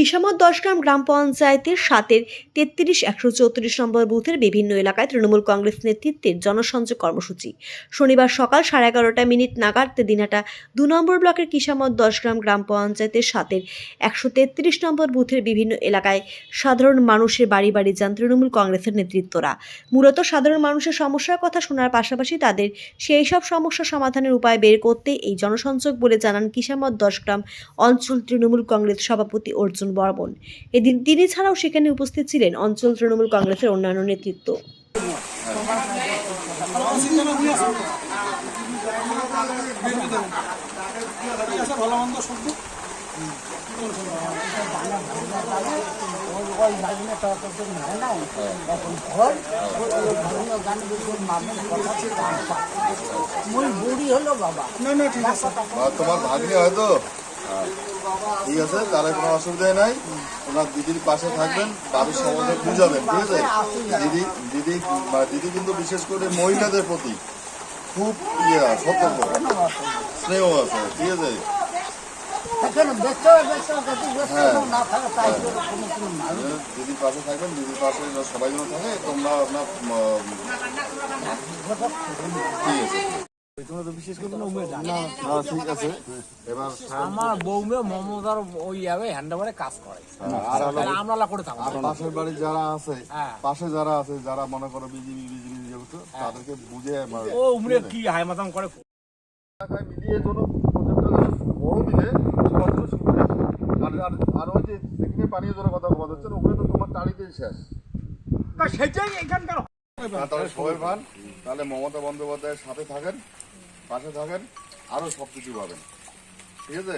কিসামত দশগ্রাম গ্রাম পঞ্চায়েতের সাতের তেত্রিশ, একশো চৌত্রিশ নম্বর বুথের বিভিন্ন এলাকায় তৃণমূল কংগ্রেস নেতৃত্বের জনসংযোগ কর্মসূচি। শনিবার সকাল সাড়ে এগারোটা মিনিট নাগাদ দিনহাটা দু নম্বর ব্লকের কিসামত দশগ্রাম গ্রাম পঞ্চায়েতের সাতের একশো তেত্রিশ নম্বর বুথের বিভিন্ন এলাকায় সাধারণ মানুষের বাড়ি বাড়ি যান তৃণমূল কংগ্রেসের নেতৃত্বরা। মূলত সাধারণ মানুষের সমস্যার কথা শোনার পাশাপাশি তাদের সেই সব সমস্যা সমাধানের উপায় বের করতে এই জনসংযোগ বলে জানান কিসামত দশগ্রাম অঞ্চল তৃণমূল কংগ্রেস সভাপতি অর্জুন বর্মন। এদিন তিনি ছাড়াও সেখানে উপস্থিত ছিলেন অঞ্চল তৃণমূল কংগ্রেসের অন্যান্য নেতৃত্ব। তোমার ভাগ্নি হয়তো ঠিক আছে, তাহলে কোনো অসুবিধা নাই। ওনার দিদির পাশে থাকবেন, বাড়ির সমাজে বুঝাবেন, ঠিক আছে? দিদি দিদি বা দিদি কিন্তু বিশেষ করে মহিলাদের প্রতি খুব ইয়ে সতর্ক, স্নেহ আছে, ঠিক আছে? হ্যাঁ। নাই দিদির পাশে থাকবেন, দিদির পাশে সবাই যেন থাকে, তোমরা আপনার ঠিক আছে। আমার বৌমে মমতার ওই যাবে হ্যান্ডওভারে কাজ করে। আর হলো তাহলে আমরা করে থাকব। পাশের বাড়ি যারা আছে হ্যাঁ। পাশে যারা আছে যারা মনে করো বিজিবি বিজিবি যেহেতু তাদেরকে বুঝে ও উমরে কি হাই মাতাম করে। মিলিয়ে কোনো বড় দিলে সবার জন্য সুবিধা হবে। আর আর আর ওই যে যেখানে পানীয় জলের কথা বলা হচ্ছে ওখানে তো তোমার টাড়িতেই শেষ। সেটাই এখানকার সবাই পান তাহলে মমতা বন্দ্যোপাধ্যায়ের সাথে থাকেন পাশে থাকেন আরও সব কিছু পাবেন। ঠিক আছে?